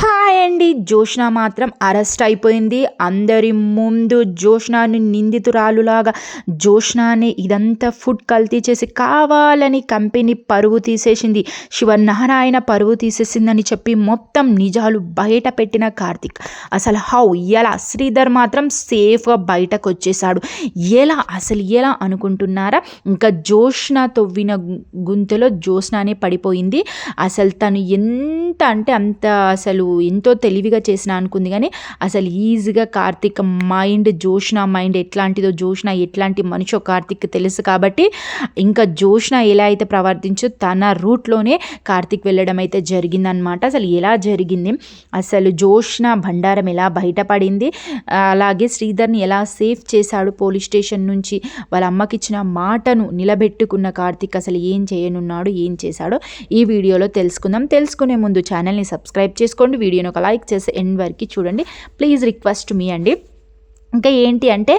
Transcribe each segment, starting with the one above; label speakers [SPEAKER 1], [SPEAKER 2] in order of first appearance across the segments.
[SPEAKER 1] Hi అండి జోష్న మాత్రం arrest అయిపోయింది. అందరి ముందు జోష్నాని నిందితురాలులాగా జోష్నాని ఇదంతా ఫుడ్ కల్తీ చేసి కావాలని కంపెనీ పరువు తీసేసింది. శివనారాయణ పరువు తీసేసిందని చెప్పి మొత్తం నిజాలు బయట పెట్టిన కార్తిక్. అసలు హౌ ఎలా? శ్రీధర్ మాత్రం సేఫ్గా బయటకు వచ్చేసాడు ఎలా? అసలు ఎలా అనుకుంటున్నారా? ఇంకా జోష్న తవ్విన గుంతలో జోష్నానే పడిపోయింది. అసలు తను ఎంత అంటే అంత అసలు ఎంతో తెలివిగా చేసిన అనుకుంది కానీ అసలు ఈజీగా కార్తిక్ మైండ్ జోష్న మైండ్ ఎట్లాంటిదో జోష్న ఎట్లాంటి మనిషో కార్తిక్ తెలుసు కాబట్టి ఇంకా జోష్న ఎలా అయితే ప్రవర్తించో తన రూట్లోనే కార్తిక్ వెళ్ళడం అయితే జరిగిందనమాట అసలు ఎలా జరిగింది? అసలు జోష్న భండారం ఎలా బయటపడింది? అలాగే శ్రీధర్ని ఎలా సేఫ్ చేశాడు పోలీస్ స్టేషన్ నుంచి? వాళ్ళ అమ్మకి ఇచ్చిన మాటను నిలబెట్టుకున్న కార్తిక్ అసలు ఏం చేయనున్నాడు ఏం చేశాడో ఈ వీడియోలో తెలుసుకుందాం. తెలుసుకునే ముందు ఛానల్ని సబ్స్క్రైబ్ చేసుకోండి. వీడియోని ఒక లైక్ చేసి ఎండ్ వరకు చూడండి. ప్లీజ్ రిక్వెస్ట్ మీ అండి. ఇంకా ఏంటి అంటే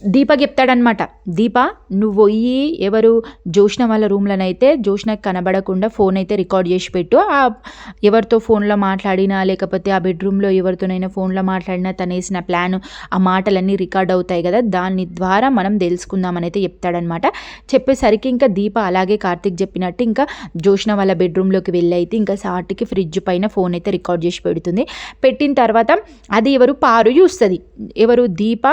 [SPEAKER 1] దీప చెప్తాడనమాట దీప నువ్వు పోయి ఎవరు జోష్న వాళ్ళ రూమ్లోనైతే జోష్నకి కనబడకుండా ఫోన్ అయితే రికార్డ్ చేసి పెట్టు. ఆ ఎవరితో ఫోన్లో మాట్లాడినా లేకపోతే ఆ బెడ్రూమ్లో ఎవరితోనైనా ఫోన్లో మాట్లాడినా తను వేసిన ప్లాన్ ఆ మాటలన్నీ రికార్డ్ అవుతాయి కదా దాని ద్వారా మనం తెలుసుకుందామని అయితే చెప్తాడనమాట చెప్పేసరికి ఇంకా దీప అలాగే కార్తిక్ చెప్పినట్టు ఇంకా జోష్న వాళ్ళ బెడ్రూమ్లోకి వెళ్ళి అయితే ఇంకా సాటికి ఫ్రిడ్జ్ పైన ఫోన్ అయితే రికార్డ్ చేసి పెడుతుంది. పెట్టిన తర్వాత అది ఎవరు పారు చూస్తుంది. ఎవరు దీప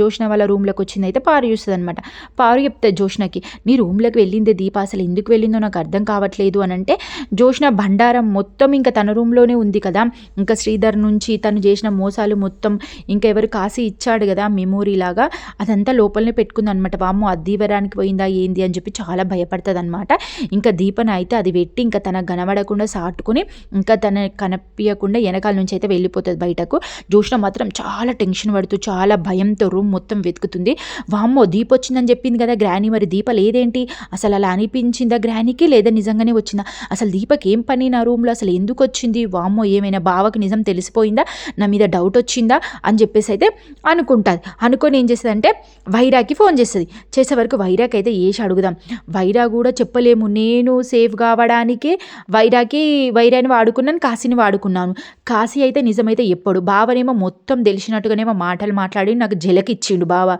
[SPEAKER 1] జోష్న వాళ్ళ రూమ్లోకి వచ్చింది అయితే పారు చూస్తుంది అనమాట పారు చెప్తే జోష్నకి నీ రూమ్లోకి వెళ్ళిందే దీప అసలు ఎందుకు వెళ్ళిందో నాకు అర్థం కావట్లేదు అని అంటే జోష్న బండారం మొత్తం ఇంకా తన రూమ్లోనే ఉంది కదా. ఇంకా శ్రీధర్ నుంచి తను చేసిన మోసాలు మొత్తం ఇంకా ఎవరు కాసి ఇచ్చాడు కదా మెమోరీ లాగా అదంతా లోపలనే పెట్టుకుంది అనమాట వామ్మో అద్దీవరానికి పోయిందా ఏంది? అని చెప్పి చాలా భయపడుతుంది అనమాట ఇంకా దీపన అయితే అది పెట్టి ఇంకా తన కనబడకుండా సాటుకుని ఇంకా తన కనిపించకుండా వెనకాల నుంచి అయితే వెళ్ళిపోతుంది బయటకు. జోష్న మాత్రం చాలా టెన్షన్ పడుతూ చాలా భయంతో రూమ్ మొత్తం వెతుకుతుంది. వామ్మో దీప వచ్చిందని చెప్పింది కదా గ్రాని. మరి దీప లేదేంటి? అసలు అలా అనిపించిందా గ్రానికి? లేదా నిజంగానే వచ్చిందా? అసలు దీపకి ఏం పని నా రూమ్లో? అసలు ఎందుకు వచ్చింది వామ్మో ఏమైనా బావకి నిజం తెలిసిపోయిందా? నా మీద డౌట్ వచ్చిందా? అని చెప్పేసి అయితే అనుకుంటుంది. అనుకొని ఏం చేస్తుందంటే వైరాకి ఫోన్ చేస్తుంది. చేసే వరకు వైరాకి అయితే ఏసి అడుగుదాం. వైరా కూడా చెప్పలేము. నేను సేఫ్ కావడానికి వైరాకి వైరాని వాడుకున్నాను కాశీని వాడుకున్నాను. కాశీ అయితే నిజమైతే ఎప్పుడు? బావనేమో మొత్తం తెలిసినట్టుగానేమో మాటలు మాట్లాడి నాకు జలకిచ్చిండు బావ.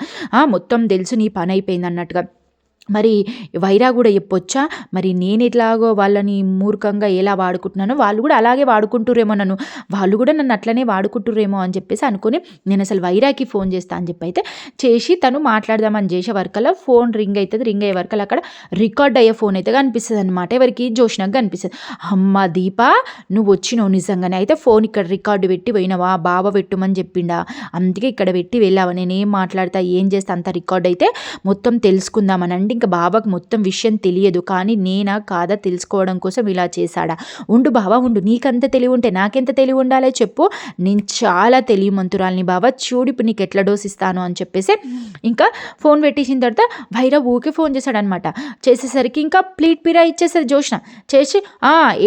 [SPEAKER 1] మొత్తం తెలుసు నీ పని అయిపోయింది అన్నట్టుగా మరి వైరా కూడా చెప్పొచ్చా? మరి నేను ఎట్లాగో వాళ్ళని మూర్ఖంగా ఎలా వాడుకుంటున్నానో వాళ్ళు కూడా అలాగే వాడుకుంటురేమో నన్ను. వాళ్ళు కూడా నన్ను అట్లనే వాడుకుంటురేమో అని చెప్పేసి అనుకుని నేను అసలు వైరాకి ఫోన్ చేస్తా అని చెప్పి అయితే చేసి తను మాట్లాడదామని చేసే వరకల్లా ఫోన్ రింగ్ అవుతుంది రింగ్ అయ్యే వరకల్లా అక్కడ రికార్డ్ అయ్యే ఫోన్ అయితే కనిపిస్తుంది అనమాట ఎవరికి? జోష్నకు కనిపిస్తుంది. అమ్మ దీప నువ్వు వచ్చినావు నిజంగానే. అయితే ఫోన్ ఇక్కడ రికార్డు పెట్టి పోయినావా? బావ పెట్టుమని చెప్పిండా? అందుకే ఇక్కడ పెట్టి వెళ్ళావా? నేను ఏం మాట్లాడతా? ఏం చేస్తా? అంత రికార్డ్ అయితే మొత్తం తెలుసుకుందామనండి. ఇంకా బాబాకు మొత్తం విషయం తెలియదు. కానీ నేనా కాదా తెలుసుకోవడం కోసం ఇలా చేశాడా? ఉండు బావా ఉండు. నీకంత తెలివి ఉంటే నాకెంత తెలివి ఉండాలో చెప్పు. నేను చాలా తెలియమంతురాలని బాబా చూడు ఇప్పుడు నీకు ఎట్లా డోస్ ఇస్తాను అని చెప్పేసి ఇంకా ఫోన్ పెట్టేసిన తర్వాత భైరా ఊకే ఫోన్ చేశాడనమాట చేసేసరికి ఇంకా ప్లీట్ పిరా ఇచ్చేసరి జోష్న చేసి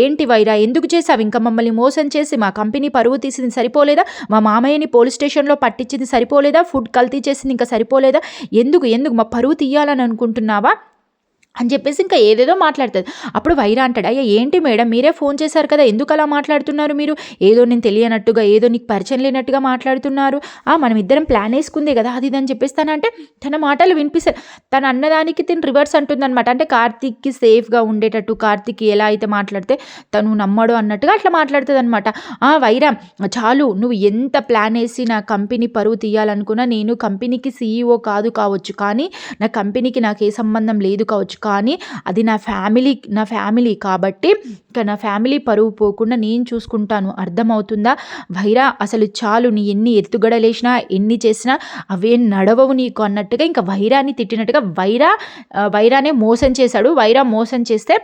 [SPEAKER 1] ఏంటి వైరా ఎందుకు చేసావు ఇంకా మమ్మల్ని మోసం చేసి మా కంపెనీ పరువు తీసింది సరిపోలేదా? మా మామయ్యని పోలీస్ స్టేషన్లో పట్టించింది సరిపోలేదా? ఫుడ్ కల్తీ చేసింది ఇంకా సరిపోలేదా? ఎందుకు ఎందుకు మా పరువు తీయాలని అనుకుంటున్నా আবার అని చెప్పేసి ఇంకా ఏదేదో మాట్లాడుతుంది. అప్పుడు వైరా అంటాడు అయ్యా ఏంటి మేడం? మీరే ఫోన్ చేశారు కదా ఎందుకు అలా మాట్లాడుతున్నారు మీరు? ఏదో నేను తెలియనట్టుగా ఏదో నీకు పరిచయం లేనట్టుగా మాట్లాడుతున్నారు. మనం ఇద్దరం ప్లాన్ వేసుకుందే కదా అది అని చెప్పేసి తనంటే తన మాటలు వినిపిస్తారు తన అన్నదానికి తిని రివర్స్ అంటుందన్నమాట. అంటే కార్తీక్కి సేఫ్గా ఉండేటట్టు కార్తీక్ ఎలా అయితే మాట్లాడితే తను నమ్మడు అన్నట్టుగా అట్లా మాట్లాడుతుంది అనమాట వైరా చాలు నువ్వు ఎంత ప్లాన్ వేసి నా కంపెనీ పరువు తీయాలనుకున్నా నేను కంపెనీకి సీఈఓ కాదు కావచ్చు కానీ నా కంపెనీకి నాకు ఏ సంబంధం లేదు కావచ్చు కానీ అది నా ఫ్యామిలీ నా ఫ్యామిలీ కాబట్టి ఇంకా నా ఫ్యామిలీ పరువు పోకుండా నేను చూసుకుంటాను. అర్థమవుతుందా? వైరా అసలు చాలు నీ ఎన్ని ఎత్తుగడలేసినా ఎన్ని చేసినా అవేం నడవవు నీకు అన్నట్టుగా ఇంకా వైరాని తిట్టినట్టుగా వైరా వైరానే మోసం చేశాడు. వైరా మోసం చేస్తే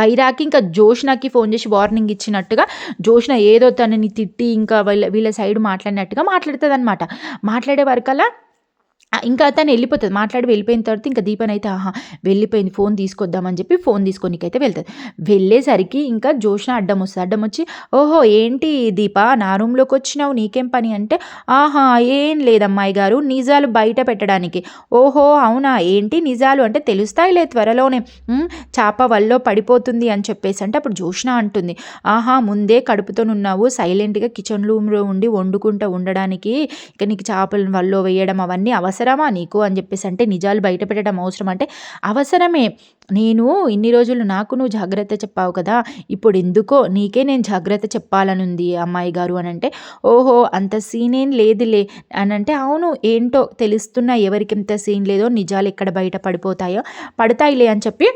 [SPEAKER 1] వైరాకి ఇంకా జోష్నాకి ఫోన్ చేసి వార్నింగ్ ఇచ్చినట్టుగా జోష్న ఏదో తనని తిట్టి ఇంకా వీళ్ళ వీళ్ళ సైడ్ మాట్లాడినట్టుగా మాట్లాడుతుంది అనమాట మాట్లాడే వరకల్లా ఇంకా తను వెళ్ళిపోతుంది మాట్లాడి వెళ్ళిపోయిన తర్వాత ఇంకా దీపన్ అయితే ఆహా! వెళ్ళిపోయింది ఫోన్ తీసుకొద్దామని చెప్పి ఫోన్ తీసుకోనీకైతే వెళ్తుంది వెళ్ళేసరికి ఇంకా జోష్న అడ్డం వచ్చి ఓహో! ఏంటి దీప నా రూమ్లోకి వచ్చినావు నీకేం పని అంటే, ఆహా! ఏం లేదమ్మాయి గారు నిజాలు బయట పెట్టడానికి. ఓహో! అవునా! ఏంటి నిజాలు అంటే తెలుస్తాయిలే త్వరలోనే. చాప వల్లో పడిపోతుంది అని చెప్పేసి అంటే అప్పుడు జోష్న అంటుంది. ఆహా! ముందే కడుపుతోనున్నావు సైలెంట్‌గా కిచెన్ రూమ్‌లో ఉండి వండుకుంటా ఉండడానికి ఇక నీకు చేపలను వల్లో వేయడం అవన్నీ అవసరం అవసరమా నీకు అని చెప్పేసి అంటే నిజాలు బయట పెట్టడం అవసరమా అంటే అవసరమే. నేను ఇన్ని రోజులు నాకు నువ్వు జాగ్రత్త చెప్పావు కదా! ఇప్పుడు ఎందుకో నీకే నేను జాగ్రత్త చెప్పాలనుంది అమ్మాయి గారు అని అంటే ఓహో! అంత సీన్ ఏం లేదులే అంటే అవును ఏంటో తెలుస్తున్నా ఎవరికి ఎంత సీన్ లేదో నిజాలు ఎక్కడ బయట పడిపోతాయో పడతాయిలే అని చెప్పి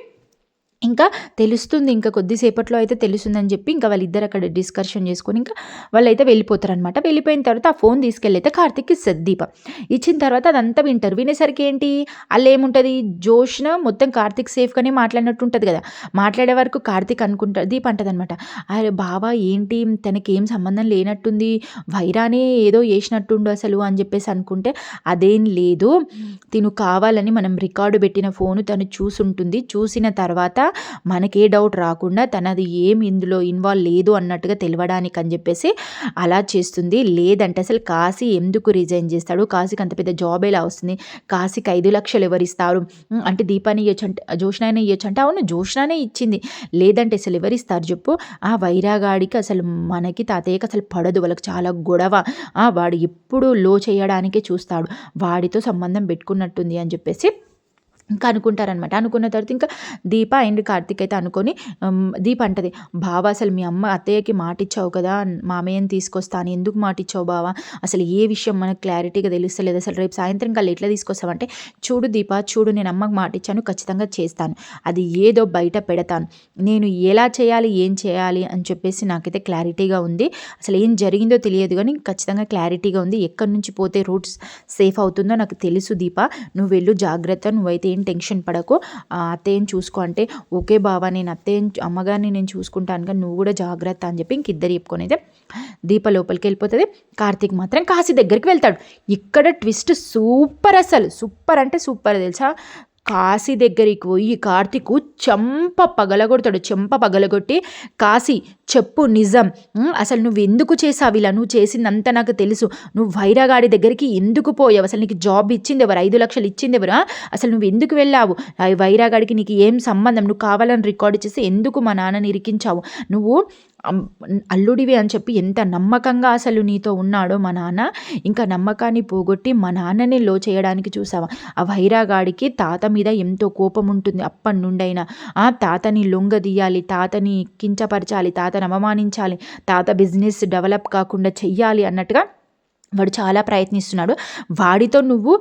[SPEAKER 1] ఇంకా తెలుస్తుంది ఇంకా కొద్దిసేపట్లో అయితే తెలుస్తుందని చెప్పి ఇంకా వాళ్ళిద్దరు అక్కడ డిస్కషన్ చేసుకొని ఇంకా వాళ్ళైతే వెళ్ళిపోతారనమాట. వెళ్ళిపోయిన తర్వాత ఆ ఫోన్ తీసుకెళ్ళి అయితే కార్తిక్ ఇస్తుంది దీప. ఇచ్చిన తర్వాత అదంతా వింటారు. వినేసరికి ఏంటి వాళ్ళు ఏముంటుంది జోష్న మొత్తం కార్తీక్ సేఫ్‌గానే మాట్లాడినట్టు ఉంటుంది కదా! మాట్లాడే వరకు కార్తీక్ అనుకుంటారు దీప అంటదనమాట. అరే బావ ఏంటి తనకి ఏం సంబంధం లేనట్టుంది. వైరానే ఏదో చేసినట్టుండు అసలు అని చెప్పేసి అనుకుంటే, అదేం లేదు. తిను కావాలని మనం రికార్డు పెట్టిన ఫోను తను చూసుంటుంది. చూసిన తర్వాత మనకే డౌట్ రాకుండా తనది ఏం ఇందులో ఇన్వాల్వ్ లేదు అన్నట్టుగా తెలవడానికి అని చెప్పేసి అలా చేస్తుంది. లేదంటే అసలు కాశీ ఎందుకు రిజైన్ చేస్తాడు? కాశీకి అంత పెద్ద జాబ్ ఎలా వస్తుంది? కాశీకి ఐదు లక్షలు ఎవరిస్తారు? అంటే దీపాన్ని ఇవ్వచ్చు అంటే జోష్ననే ఇవ్వచ్చు అంటే అవును జోష్నానే ఇచ్చింది. లేదంటే అసలు ఎవరిస్తారు చెప్పు? ఆ వైరాగాడికి అసలు మనకి తాతయ్యకి అసలు పడదు. వాళ్ళకి చాలా గొడవ. వాడు ఎప్పుడు లో చేయడానికే చూస్తాడు. వాడితో సంబంధం పెట్టుకున్నట్టుంది అని చెప్పేసి ఇంకా అనుకుంటారనమాట. అనుకున్న తర్వాత ఇంకా దీప అండ్ కార్తీక్ అయితే అనుకొని దీప అంటది. బావ అసలు మీ అమ్మ అత్తయ్యకి మాటిచ్చావు కదా! మామయ్యని తీసుకొస్తాను ఎందుకు ఎందుకు మాటిచ్చావు బావ? అసలు ఏ విషయం మనకు క్లారిటీగా తెలుస్తలేదు. అసలు రేపు సాయంత్రం కల్లా ఎట్లా తీసుకొస్తావంటే, చూడు దీప చూడు నేను అమ్మకి మాటిచ్చాను ఖచ్చితంగా చేస్తాను. అది ఏదో బయట పెడతాను. నేను ఎలా చేయాలి? ఏం చేయాలి? అని చెప్పేసి నాకైతే క్లారిటీగా ఉంది. అసలు ఏం జరిగిందో తెలియదు కానీ ఖచ్చితంగా క్లారిటీగా ఉంది. ఎక్కడి నుంచి పోతే రూట్స్ సేఫ్ అవుతుందో నాకు తెలుసు దీప. నువ్వు వెళ్ళు జాగ్రత్త. నువ్వైతే ఏం టెన్షన్ పడకు. అత్తేం చూసుకో అంటే, ఓకే బావ నేను అత్తేం అమ్మగారిని నేను చూసుకుంటాను కానీ నువ్వు కూడా జాగ్రత్త అని చెప్పి ఇంక ఇద్దరు అయితే దీప లోపలికి వెళ్ళిపోతుంది కార్తీక్ మాత్రం కాశీ దగ్గరికి వెళ్తాడు. ఇక్కడ ట్విస్ట్ సూపర్ అసలు. సూపర్ అంటే సూపర్ తెలుసా! కాశీ దగ్గరికి పోయి కార్తీకు చెంప పగలగొడతాడు. చెంప పగలగొట్టి కాశీ చెప్పు నిజం. అసలు నువ్వు ఎందుకు చేసావు ఇలా? నువ్వు చేసిందంతా నాకు తెలుసు. నువ్వు వైరాగాడి దగ్గరికి ఎందుకు పోయావు? అసలు నీకు జాబ్ ఇచ్చింది ఎవరు ఐదు లక్షలు ఇచ్చింది ఎవరు అసలు నువ్వు ఎందుకు వెళ్ళావు? ఆ వైరాగాడికి నీకు ఏం సంబంధం? నువ్వు కావాలని రికార్డ్ చేసి ఎందుకు మా నాన్నని ఇరికించావు? నువ్వు అల్లుడివి అని చెప్పి ఎంత నమ్మకంగా అసలు నీతో ఉన్నాడో మా నాన్న. ఇంకా నమ్మకాన్ని పోగొట్టి మా నాన్ననే లో చేయడానికి చూసావా? ఆ వైరాగాడికి తాత మీద ఎంతో కోపం ఉంటుంది అప్పటి నుండైనా ఆ! తాతని లొంగదీయాలి. తాతని కించపరచాలి. తాతని అవమానించాలి. తాత బిజినెస్ డెవలప్ కాకుండా చెయ్యాలి అన్నట్టుగా వాడు చాలా ప్రయత్నిస్తున్నాడు. వాడితో నువ్వు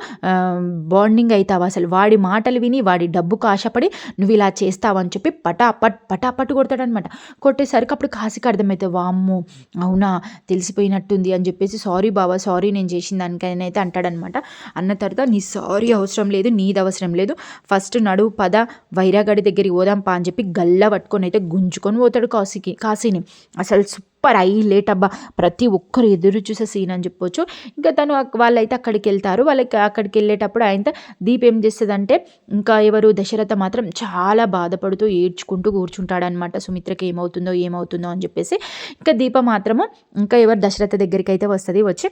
[SPEAKER 1] బాండింగ్ అవుతావు అసలు? వాడి మాటలు విని వాడి డబ్బుకు ఆశపడి నువ్వు ఇలా చేస్తావు అని చెప్పి పటాపట్ పటాపట్ కొడతాడనమాట. కొట్టేసరికి అప్పుడు కాశీకి అర్థమవుతుంది వామ్మో! అవునా! తెలిసిపోయినట్టుంది అని చెప్పేసి సారీ బావా సారీ నేను చేసిన అయితే అంటాడనమాట. అన్న తర్వాత నీ సారీ అవసరం లేదు. నీది అవసరం లేదు. ఫస్ట్ నడువు పద వైరాగడి దగ్గరికి పోదాం పా అని చెప్పి గల్ల పట్టుకొని అయితే గుంజుకొని పోతాడు కాశీకి కాశీని. అసలు సూపర్ హైలైట్ అబ్బా! ప్రతి ఒక్కరు ఎదురు చూసే సీన్ అని చెప్పొచ్చు. ఇంకా తను వాళ్ళైతే అక్కడికెళ్తారు. వాళ్ళకి అక్కడికి వెళ్ళేటప్పుడు ఆయనతో దీప్ ఏం చేస్తుందంటే ఇంకా ఎవరు దశరథ మాత్రం చాలా బాధపడుతూ ఏడ్చుకుంటూ కూర్చుంటాడనమాట. సుమిత్రకి ఏమవుతుందో ఏమవుతుందో అని చెప్పేసి. ఇంకా దీప మాత్రము ఇంకా ఎవరు దశరథ దగ్గరికి అయితే వస్తుంది వచ్చి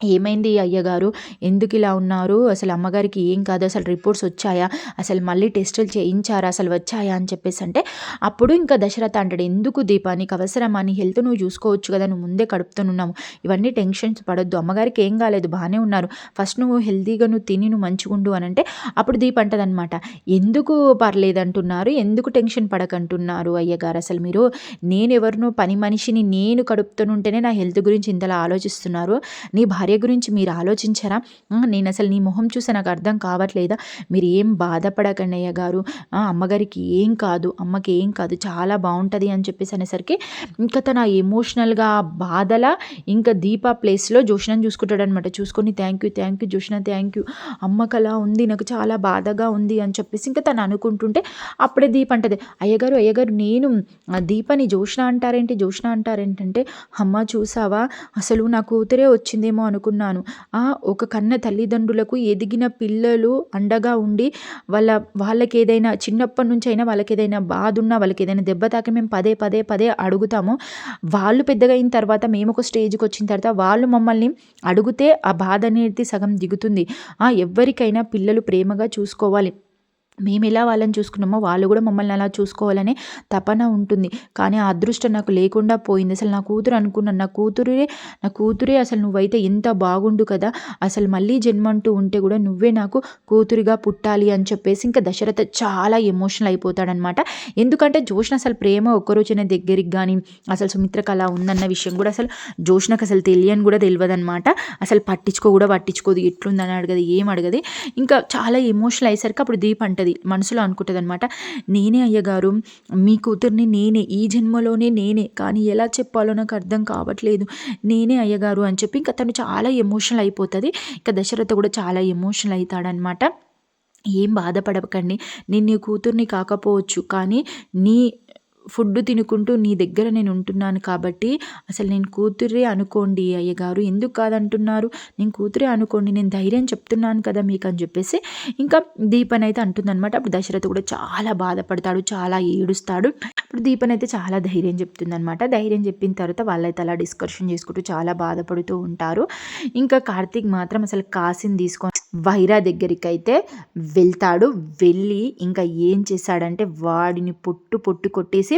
[SPEAKER 1] ఏమైంది అయ్యగారు? ఎందుకు ఇలా ఉన్నారు? అసలు అమ్మగారికి ఏం కాదు. అసలు రిపోర్ట్స్ వచ్చాయా? అసలు మళ్ళీ టెస్టులు చేయించారా? అసలు వచ్చాయా? అని చెప్పేసి అంటే అప్పుడు ఇంకా దశరథ అంటాడు. ఎందుకు దీపా నీకు అవసరమా? నీ హెల్త్ నువ్వు చూసుకోవచ్చు కదా! నువ్వు ముందే కడుపుతున్నాము ఇవన్నీ టెన్షన్స్ పడొద్దు. అమ్మగారికి ఏం కాలేదు బాగానే ఉన్నారు. ఫస్ట్ నువ్వు హెల్తీగా నువ్వు తిని నువ్వు మంచిగుండు అని అంటే అప్పుడు దీప అంటదనమాట. ఎందుకు పర్లేదంటున్నారు? ఎందుకు టెన్షన్ పడకంటున్నారు అయ్యగారు అసలు మీరు? నేను ఎవరినో పని మనిషిని నేను కడుపుతూనుంటేనే నా హెల్త్ గురించి ఇంతలా ఆలోచిస్తున్నారు. నీ భార్య గురించి మీరు ఆలోచించరా? నేను అసలు నీ మొహం చూసి నాకు అర్థం కావట్లేదా? మీరు ఏం బాధపడకండి అయ్యగారు. అమ్మగారికి ఏం కాదు. అమ్మకి ఏం కాదు. చాలా బాగుంటుంది అని చెప్పేసి అనేసరికి ఇంకా తన ఎమోషనల్‌గా బాధల ఇంకా దీప ప్లేస్‌లో జోష్నని చూసుకుంటాడనమాట. చూసుకొని thank you, thank you Joshna thank you. అమ్మకలా ఉంది. నాకు చాలా బాధగా ఉంది అని చెప్పేసి ఇంకా తను అనుకుంటుంటే అప్పుడే దీప అంటది. అయ్యగారు అయ్యగారు నేను దీపని జోష్న అంటారేంటి? జోష్న అంటారేంటంటే అమ్మ చూసావా? అసలు నా కూతురే వచ్చిందేమో అను అనుకున్నాను. ఆ ఒక కన్న తల్లిదండ్రులకు ఎదిగిన పిల్లలు అండగా ఉండి వాళ్ళ వాళ్ళకి ఏదైనా చిన్నప్పటి నుంచి అయినా వాళ్ళకి ఏదైనా బాధ ఉన్నా వాళ్ళకి ఏదైనా దెబ్బ తాకి మేము పదే పదే పదే అడుగుతాము. వాళ్ళు పెద్దగా అయిన తర్వాత మేము ఒక స్టేజ్కి వచ్చిన తర్వాత వాళ్ళు మమ్మల్ని అడిగితే ఆ బాధ అనేది సగం దిగుతుంది. ఆ ఎవరికైనా పిల్లలు ప్రేమగా చూసుకోవాలి. మేము ఎలా వాళ్ళని చూసుకున్నామో వాళ్ళు కూడా మమ్మల్ని అలా చూసుకోవాలనే తపన ఉంటుంది. కానీ ఆ అదృష్టం నాకు లేకుండా పోయింది. అసలు నా కూతురు అనుకున్నాను. నా కూతురే నా కూతురే అసలు నువ్వైతే ఎంత బాగుండు కదా. అసలు మళ్ళీ జన్మంటూ ఉంటే కూడా నువ్వే నాకు కూతురిగా పుట్టాలి అని చెప్పేసి ఇంకా దశరథ చాలా ఎమోషనల్ అయిపోతాడనమాట. ఎందుకంటే జోష్న అసలు ప్రేమ ఒక్కరోజునే దగ్గరికి కానీ అసలు సుమిత్రకు అలా ఉందన్న విషయం కూడా అసలు జోష్నకు అసలు తెలియని కూడా తెలియదు అనమాట అసలు పట్టించుకో కూడా పట్టించుకోదు. ఎట్లుందని అడగదు ఏం అడగదు. ఇంకా చాలా ఎమోషనల్ అయ్యేసరికి అప్పుడు దీప్ అంటది. అనుకుంటుంది మనసులో అనుకుంటుంది అనమాట నేనే అయ్యగారు మీ కూతుర్ని నేనే ఈ జన్మలోనే నేనే కానీ ఎలా చెప్పాలో నాకు అర్థం కావట్లేదు. నేనే అయ్యగారు అని చెప్పి ఇంకా తను చాలా ఎమోషనల్ అయిపోతుంది. ఇంకా దశరథ కూడా చాలా ఎమోషనల్ అవుతాడనమాట ఏం బాధపడకండి. నేను నీ కూతుర్ని కాకపోవచ్చు కానీ నీ ఫుడ్ తినుకుంటూ నీ దగ్గర నేను ఉంటున్నాను కాబట్టి అసలు నేను కూతురే అనుకోండి అయ్యగారు. ఎందుకు కాదంటున్నారు? నేను కూతురే అనుకోండి నేను ధైర్యం చెప్తున్నాను కదా మీకు అని చెప్పేసి ఇంకా దీపన్ అయితే అంటుందన్నమాట. అప్పుడు దశరథ కూడా చాలా బాధపడతాడు చాలా ఏడుస్తాడు. అప్పుడు దీపన్ అయితే చాలా ధైర్యం చెప్తుందనమాట ధైర్యం చెప్పిన తర్వాత వాళ్ళైతే అలా డిస్కషన్ చేసుకుంటూ చాలా బాధపడుతూ ఉంటారు. ఇంకా కార్తీక్ మాత్రం అసలు కాసిని తీసుకొని వైరా దగ్గరికి అయితే వెళ్తాడు. వెళ్ళి ఇంకా ఏం చేశాడంటే వాడిని పొట్టు పొట్టు కొట్టేసి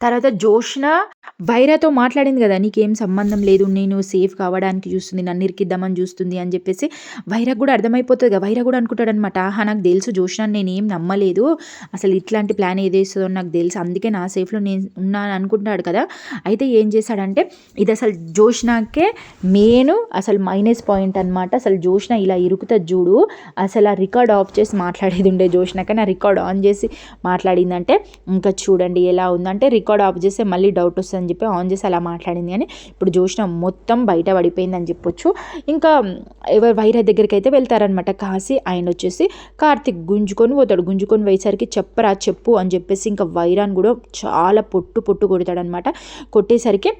[SPEAKER 1] తర్వాత జోష్న వైరాతో మాట్లాడింది కదా నీకేం సంబంధం లేదు నేను సేఫ్ కావడానికి చూస్తుంది నన్ను ఇరికిద్దామని చూస్తుంది అని చెప్పేసి వైరాగ్ కూడా అర్థమైపోతుంది కదా వైరా కూడా అనుకుంటాడు అనమాట ఆహా నాకు తెలుసు జోష్న నేనేం నమ్మలేదు అసలు ఇట్లాంటి ప్లాన్ ఏదేస్తుందో నాకు తెలుసు అందుకే నా సేఫ్లో నేను ఉన్నాను అనుకుంటాడు కదా. అయితే ఏం చేశాడంటే ఇది అసలు జోష్నాకే మెయిన్ అసలు మైనస్ పాయింట్ అనమాట అసలు జోష్న ఇలా ఇరుకుతుంది చూడు అసలు ఆ రికార్డ్ ఆఫ్ చేసి మాట్లాడేది ఉండే జోష్న కానీ ఆ రికార్డ్ ఆన్ చేసి మాట్లాడిందంటే ఇంకా చూడండి ఎలా ఉందంటే రికార్డ్ ఆఫ్ చేస్తే మళ్ళీ డౌట్ వస్తుందని చెప్పి ఆన్ చేసి అలా మాట్లాడింది. అని ఇప్పుడు జోష్న మొత్తం బయట పడిపోయిందని చెప్పొచ్చు. ఇంకా ఎవరు వైర దగ్గరికి అయితే వెళ్తారనమాట కాసి ఆయన వచ్చేసి కార్తిక్ గుంజుకొని పోతాడు. గుంజుకొని పోయేసరికి చెప్పరా చెప్పు అని చెప్పేసి ఇంకా వైరాన్ కూడా చాలా పొట్టు పొట్టు కొడతాడనమాట కొట్టేసరికి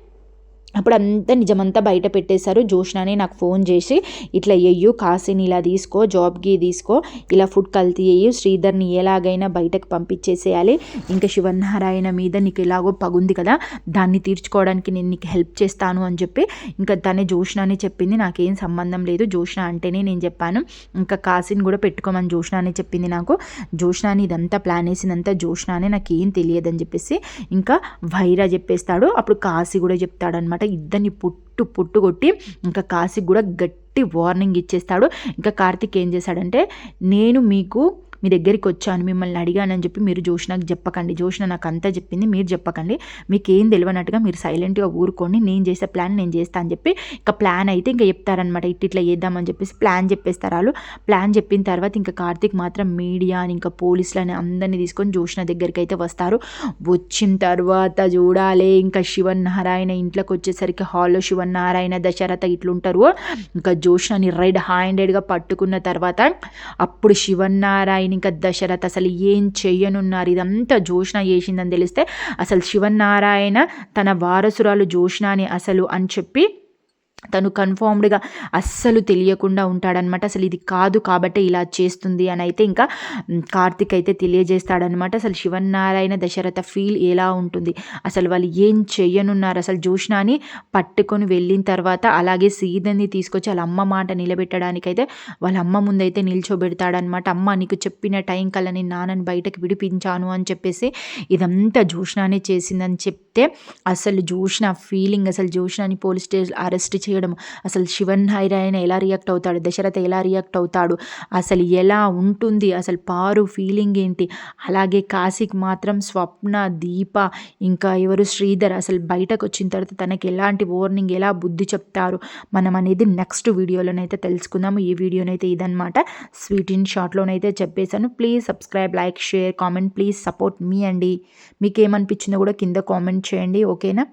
[SPEAKER 1] అప్పుడు అంతా నిజమంతా బయట పెట్టేశారు. జోష్నాని నాకు ఫోన్ చేసి ఇట్లా ఎయ్యు కాశీని ఇలా తీసుకో జాబ్కి తీసుకో ఇలా ఫుడ్ కల్తీ అయ్యి శ్రీధర్ని ఎలాగైనా బయటకు పంపించేసేయాలి. ఇంకా శివనారాయణ మీద నీకు ఎలాగో పగుంది కదా దాన్ని తీర్చుకోవడానికి నేను నీకు హెల్ప్ చేస్తాను అని చెప్పి ఇంకా తనే జోష్నాని చెప్పింది. నాకేం సంబంధం లేదు జోష్న అంటేనే నేను చెప్పాను. ఇంకా కాశీని కూడా పెట్టుకోమని జోష్నాని చెప్పింది నాకు. జోష్నాని ఇదంతా ప్లాన్ వేసిందంతా జోష్నానే నాకు ఏం తెలియదని చెప్పేసి ఇంకా వైరా చెప్పేస్తాడు. అప్పుడు కాశీ కూడా చెప్తాడనమాట ఇద్దరిని పుట్టు పుట్టు కొట్టి ఇంకా కాశీకి కూడా గట్టి వార్నింగ్ ఇచ్చేస్తాడు. ఇంకా కార్తిక్ ఏం చేశాడంటే నేను మీకు మీ దగ్గరికి వచ్చాను మిమ్మల్ని అడిగానని చెప్పి మీరు జోష్నకు చెప్పకండి. జోష్న నాకు అంతా చెప్పింది మీరు చెప్పకండి. మీకు ఏం తెలియనట్టుగా మీరు సైలెంట్గా ఊరుకోండి. నేను చేసే ప్లాన్ నేను చేస్తా అని చెప్పి ఇంకా ప్లాన్ అయితే ఇంకా చెప్తారనమాట ఇట్ ఇట్లా చేద్దామని చెప్పేసి ప్లాన్ చెప్పేస్తారు వాళ్ళు. ప్లాన్ చెప్పిన తర్వాత ఇంకా కార్తీక్ మాత్రం మీడియా అని ఇంకా పోలీసులని అందరినీ తీసుకొని జోష్న దగ్గరికి అయితే వస్తారు. వచ్చిన తర్వాత చూడాలి ఇంకా శివన్ నారాయణ ఇంట్లోకి వచ్చేసరికి హాల్లో శివన్ నారాయణ దశరథ ఇట్లుంటారు. ఇంకా జోష్నని రెడ్ హ్యాండెడ్గా పట్టుకున్న తర్వాత అప్పుడు శివన్ నారాయణ ఇంకా దశరథ అసలు ఏం చెయ్యనున్నారు? ఇదంతా జోష్న చేసిందని తెలిస్తే అసలు శివనారాయణ తన వారసురాలు జోష్నాని అసలు అని చెప్పి తను కన్ఫర్మ్డ్గా అస్సలు తెలియకుండా ఉంటాడనమాట. అసలు ఇది కాదు కాబట్టి ఇలా చేస్తుంది అని అయితే ఇంకా కార్తిక్ అయితే తెలియజేస్తాడనమాట. అసలు శివనారాయణ దశరథ ఫీల్ ఎలా ఉంటుంది? అసలు వాళ్ళు ఏం చేయనున్నారు అసలు జోష్నాని పట్టుకొని వెళ్ళిన తర్వాత అలాగే సీదని తీసుకొచ్చి వాళ్ళ అమ్మ మాట నిలబెట్టడానికైతే వాళ్ళ అమ్మ ముందైతే నిల్చోబెడతాడనమాట. అమ్మ నీకు చెప్పిన టైం కల్లా నేను నాన్నని బయటకు విడిపించాను అని చెప్పేసి ఇదంతా జోష్నానే చేసిందని చెప్తే అసలు జోష్న ఫీలింగ్ అసలు జోష్నాని పోలీస్ స్టేషన్ అరెస్ట్ చేయడం. అసలు శివన్ హైరాయన ఎలా రియాక్ట్ అవుతాడు? దశరథ ఎలా రియాక్ట్ అవుతాడు? అసలు ఎలా ఉంటుంది? అసలు పారు ఫీలింగ్ ఏంటి? అలాగే కాశీకి మాత్రం స్వప్న దీప ఇంకా ఎవరు శ్రీధర్ అసలు బయటకు వచ్చిన తర్వాత తనకి ఎలాంటి వార్నింగ్ ఎలా బుద్ధి చెప్తారు? మనం అనేది నెక్స్ట్ వీడియోలోనైతే తెలుసుకుందాము. ఈ వీడియోనైతే ఇదనమాట స్వీట్ ఇన్ షార్ట్లోనైతే చెప్పేశాను. Please subscribe like share comment please support మీ అండి. మీకు ఏమనిపించిందో కూడా కింద కామెంట్ చేయండి. ఓకేనా?